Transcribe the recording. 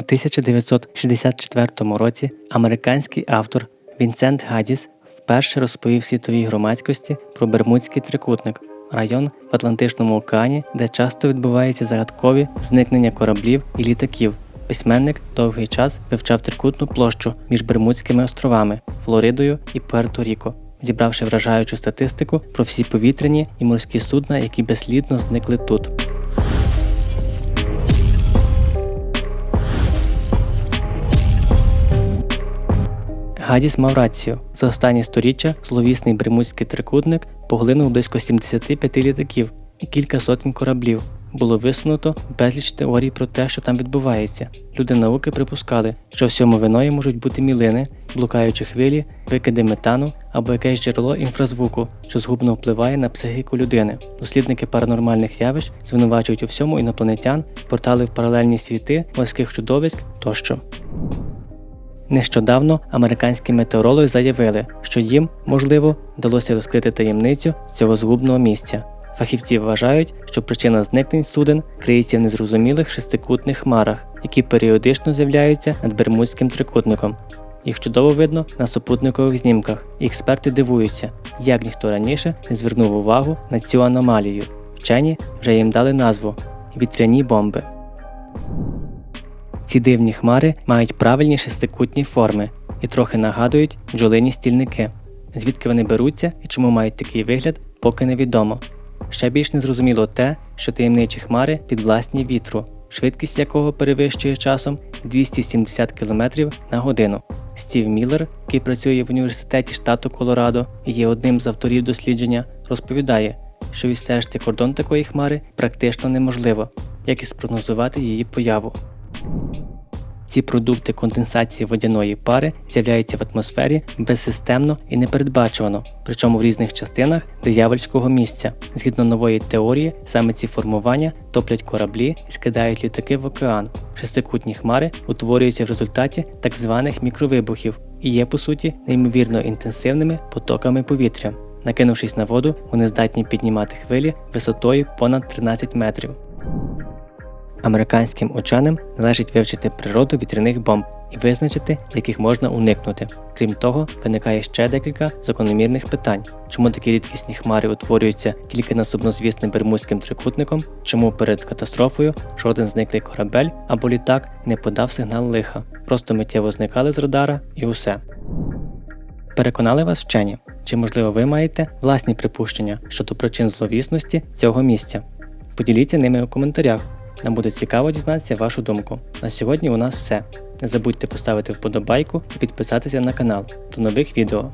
У 1964 році американський автор Вінсент Гадіс вперше розповів світовій громадськості про Бермудський трикутник, район в Атлантичному океані, де часто відбуваються загадкові зникнення кораблів і літаків. Письменник довгий час вивчав трикутну площу між Бермудськими островами, Флоридою і Пуерто-Ріко, зібравши вражаючу статистику про всі повітряні і морські судна, які безслідно зникли тут. Гадіс мав рацію. За останні сторіччя зловісний Бермудський трикутник поглинув близько 75 літаків і кілька сотень кораблів. Було висунуто безліч теорій про те, що там відбувається. Люди науки припускали, що всьому виною можуть бути мілини, блукаючі хвилі, викиди метану або якесь джерело інфразвуку, що згубно впливає на психіку людини. Дослідники паранормальних явищ звинувачують у всьому інопланетян, портали в паралельні світи, морських чудовиськ тощо. Нещодавно американські метеорологи заявили, що їм, можливо, вдалося розкрити таємницю цього згубного місця. Фахівці вважають, що причина зникнень суден криється в незрозумілих шестикутних хмарах, які періодично з'являються над Бермудським трикутником. Їх чудово видно на супутникових знімках, і експерти дивуються, як ніхто раніше не звернув увагу на цю аномалію. Вчені вже їм дали назву вітряні бомби. Ці дивні хмари мають правильні шестикутні форми і трохи нагадують бджолині стільники. Звідки вони беруться і чому мають такий вигляд, поки невідомо. Ще більш незрозуміло те, що таємничі хмари підвласні вітру, швидкість якого перевищує часом 270 км на годину. Стів Міллер, який працює в університеті штату Колорадо і є одним з авторів дослідження, розповідає, що відстежити кордон такої хмари практично неможливо, як і спрогнозувати її появу. Ці продукти конденсації водяної пари з'являються в атмосфері безсистемно і непередбачувано, причому в різних частинах диявольського місця. Згідно нової теорії, саме ці формування топлять кораблі і скидають літаки в океан. Шестикутні хмари утворюються в результаті так званих мікровибухів і є по суті неймовірно інтенсивними потоками повітря. Накинувшись на воду, вони здатні піднімати хвилі висотою понад 13 метрів. Американським ученим належить вивчити природу вітряних бомб і визначити, яких можна уникнути. Крім того, виникає ще декілька закономірних питань, чому такі рідкісні хмари утворюються тільки над сумнозвісним Бермудським трикутником, чому перед катастрофою жоден зниклий корабель або літак не подав сигнал лиха, просто миттєво зникали з радара і усе. Переконали вас вчені? Чи можливо ви маєте власні припущення щодо причин зловісності цього місця? Поділіться ними у коментарях. Нам буде цікаво дізнатися вашу думку. На сьогодні у нас все. Не забудьте поставити вподобайку і підписатися на канал. До нових відео.